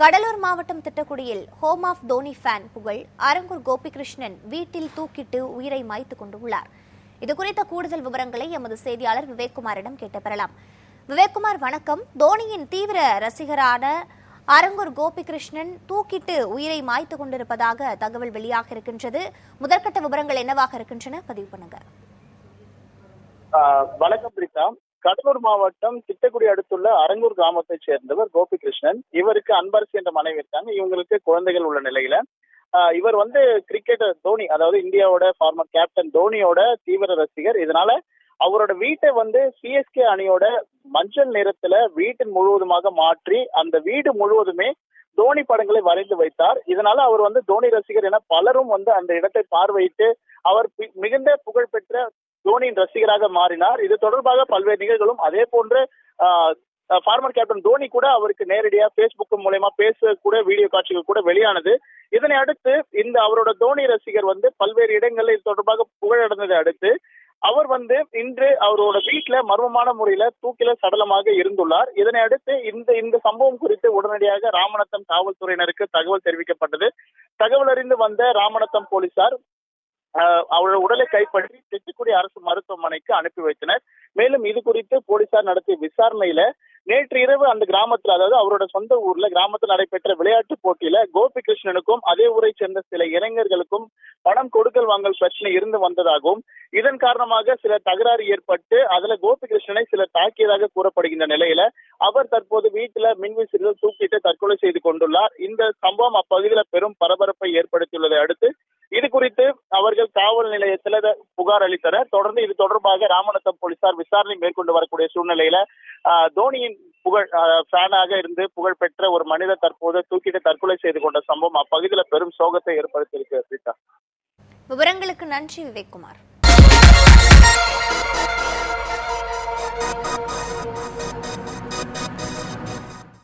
கடலூர் மாவட்டம் திட்டக்குடியில் home of Dhoni fan புகழ் அரங்கூர் கோபிகிருஷ்ணன் வீட்டில் தூக்கிட்டு உயிரை மாய்த்து கொண்டுள்ளார் இது குறித்த கூடுதல் விவரங்களை எமது செய்தியாளர் விவேக்குமாரிடம் கேட்டு பெறலாம் விவேக்குமார் வணக்கம். தோனியின் தீவிர ரசிகரான அரங்கூர் கோபிகிருஷ்ணன் தூக்கிட்டு உயிரை மாய்த்து கொண்டிருப்பதாக தகவல் வெளியாக இருக்கின்றது. முதற்கட்ட விவரங்கள் என்னவாக இருக்கின்றன? பதிவு பண்ணுங்க. வணக்கம் பிரிதா கடலூர் மாவட்டம் திட்டக்குடி அடுத்துள்ள அரங்கூர் கிராமத்தைச் சேர்ந்தவர் கோபிகிருஷ்ணன். இவருக்கு அன்பரசி என்ற மனைவி இருக்காங்க. இவங்களுக்கு குழந்தைகள் உள்ள நிலையில. இவர் வந்து கிரிக்கெட்டர் தோனி அதாவது இந்தியாவோட ஃபார்மர் கேப்டன் தோனியோட தீவிர ரசிகர். இதனால அவரோட வீட்டை வந்து சிஎஸ்கே அணியோட மஞ்சள் நிறத்துல வீட்டின் முழுவதுமாக மாற்றி அந்த வீடு முழுவதுமே தோனி படங்களை வரைந்து வைத்தார். இதனால அவர் வந்து தோனி ரசிகர் என பலரும் வந்து அந்த இடத்தை பார்வையிட்டு அவர் மிகுந்த புகழ்பெற்ற தோனியின் ரசிகராக மாறினார். இது தொடர்பாக பல்வேறு நிகழ்வுகளும் அதே போன்று ஃபார்மர் கேப்டன் தோனி கூட அவருக்கு நேரடியா பேஸ்புக் மூலயமா பேச கூட வீடியோ காட்சிகள் கூட வெளியானது. இதனை அடுத்து இந்த அவரோட தோனி ரசிகர் வந்து பல்வேறு இடங்களில் இது தொடர்பாக புகழடைந்ததை அடுத்து அவர் வந்து இன்று அவரோட வீட்டுல மர்மமான முறையில தூக்கில சடலமாக இருந்துள்ளார். இதனை அடுத்து இந்த இந்த சம்பவம் குறித்து உடனடியாக ராமநத்தம் காவல்துறையினருக்கு தகவல் தெரிவிக்கப்பட்டது. தகவல் அறிந்து வந்த ராமநத்தம் போலீசார் அவரது அவரோட உடலை கைப்பற்றி தெச்சிக்குடி அரசு மருத்துவமனைக்கு அனுப்பி வைத்தனர். மேலும் இது குறித்து போலீசார் நடத்திய விசாரணையில நேற்று இரவு அந்த கிராமத்துல அதாவது அவரோட சொந்த ஊர்ல கிராமத்தில் நடைபெற்ற விளையாட்டு போட்டியில கோபிகிருஷ்ணனுக்கும் அதே ஊரை சேர்ந்த சில இளைஞர்களுக்கும் பணம் கொடுக்கல் வாங்கல் பிரச்சனை இருந்து வந்ததாகவும் இதன் காரணமாக சில தகராறு ஏற்பட்டு அதுல கோபிகிருஷ்ணனை சிலர் தாக்கியதாக கூறப்படுகின்ற நிலையில அவர் தற்போது வீட்டுல மின்விசிறிகள் தூக்கிட்டு தற்கொலை செய்து கொண்டுள்ளார். இந்த சம்பவம் அப்பகுதியில இது குறித்து அவர்கள் காவல் நிலையத்தில் புகார் அளித்தனர். தொடர்ந்து இது தொடர்பாக ராமநத்தம் போலீசார் விசாரணை மேற்கொண்டு வரக்கூடிய சூழ்நிலையில தோனியின் புகழ் ஃபேனாக இருந்து புகழ் பெற்ற ஒரு மனிதர் தற்போது தூக்கிட்டு தற்கொலை செய்து கொண்ட சம்பவம் அப்பகுதியில பெரும் சோகத்தை ஏற்படுத்தியிருக்கு விவரங்களுக்கு நன்றி விவேக்குமார்